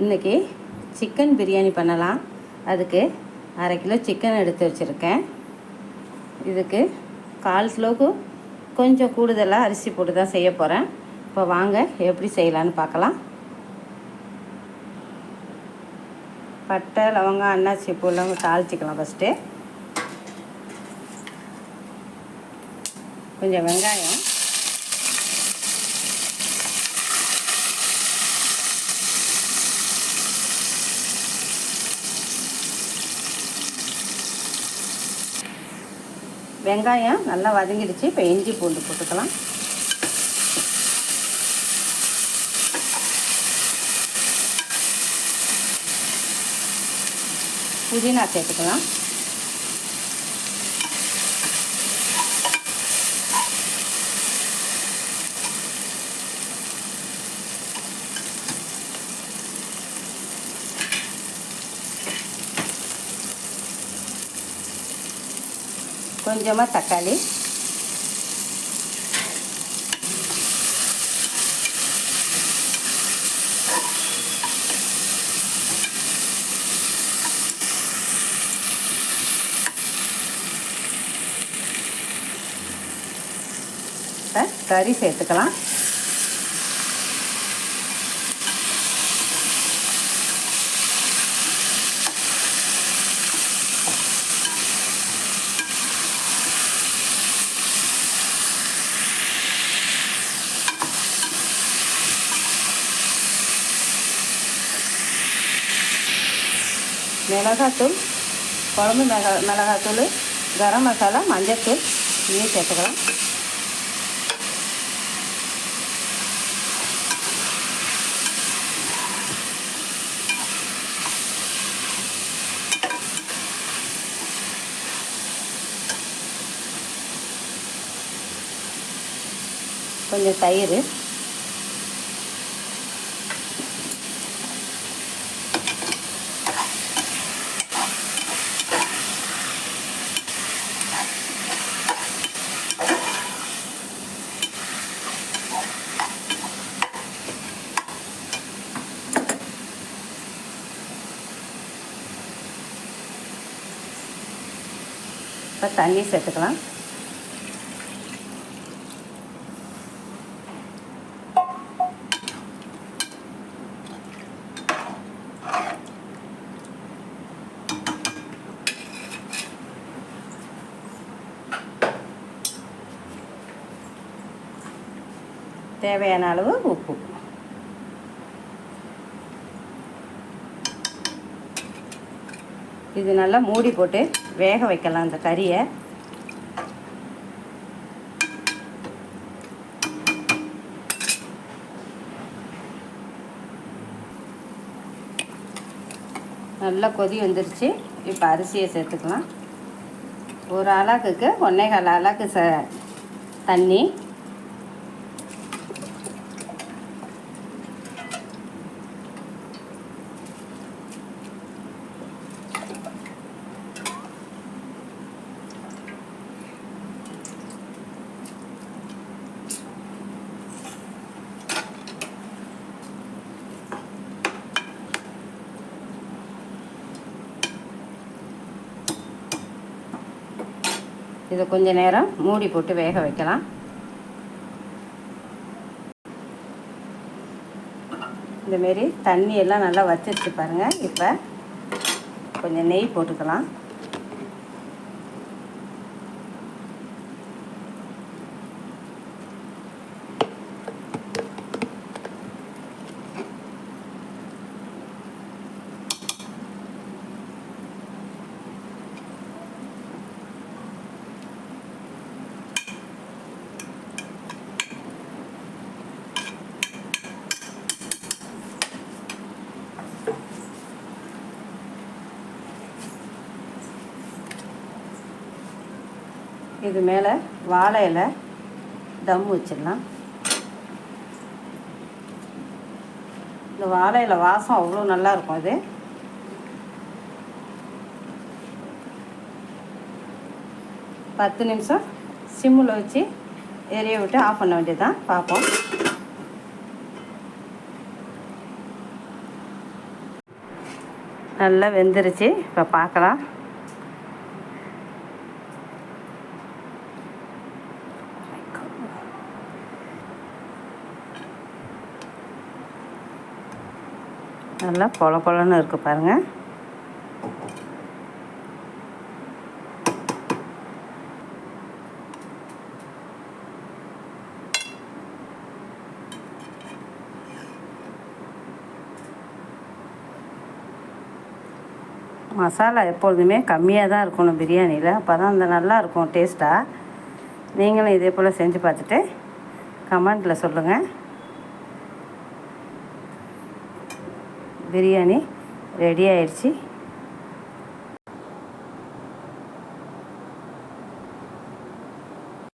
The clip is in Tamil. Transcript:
இன்றைக்கி சிக்கன் பிரியாணி பண்ணலாம். அதுக்கு அரை கிலோ சிக்கன் எடுத்து வச்சுருக்கேன். இதுக்கு கால் கிலோவுக்கு கொஞ்சம் கூடுதலாக அரிசி போட்டு தான் செய்ய போகிறேன் இப்போ வாங்க எப்படி செய்யலான்னு பார்க்கலாம். பட்டை லவங்கம் அன்னாச்சி பூலாம் தாளிச்சிக்கலாம் ஃபஸ்ட்டு கொஞ்சம் வெங்காயம். வெங்காயம் நல்லா வதங்கிடுச்சு. இப்போ இஞ்சி பூண்டு போட்டுக்கலாம். புதினா சேர்த்துக்கலாம். கொஞ்சமாக தக்காளி. கறி சேர்த்துக்கலாம். மிளகாத்தூள் குழம்பு மிளகா மிளகாத்தூள் கரம் மசாலா மஞ்சத்தூள் இதையும் சேர்த்துக்கலாம். கொஞ்சம் தயிர் இப்போ தண்ணி சேர்த்துக்கலாம். தேவையான அளவு உப்பு. இது நல்லா மூடி போட்டு வேக வைக்கலாம் அந்த கறியை. நல்லா கொதி வந்துருச்சு. இப்போ அரிசியை சேர்த்துக்கலாம். ஒரு அலாக்குக்கு ஒன்றே கால் அலாக்கு ச தண்ணி. இதை கொஞ்ச நேரம் மூடி போட்டு வேக வைக்கலாம். இந்தமாரி தண்ணி எல்லாம் நல்லா வச்சிருச்சு பாருங்கள் இப்போ கொஞ்சம் நெய் போட்டுக்கலாம். இது மேலே வாழை இலை தம் வச்சிடலாம். இந்த வாழை இலை வாசம் அவ்வளோ நல்லா இருக்கும் இது பத்து நிமிஷம் சிம்மில் வச்சு எரிய விட்டு ஆஃப் பண்ண வேண்டியதுதான். பார்ப்போம். நல்லா வெந்துருச்சு. இப்போ பார்க்கலாம். நல்லா பொல பொலன்னு இருக்குது பாருங்கள் மசாலா எப்பொழுதுமே கம்மியாக தான் இருக்கணும் பிரியாணியில். அப்போ தான் அந்த நல்லா இருக்கும் டேஸ்ட்டாக நீங்களும் இதே போல் செஞ்சு பார்த்துட்டு கமெண்ட்டில் சொல்லுங்கள் பிரியாணி ரெடி ஆயிடுச்சு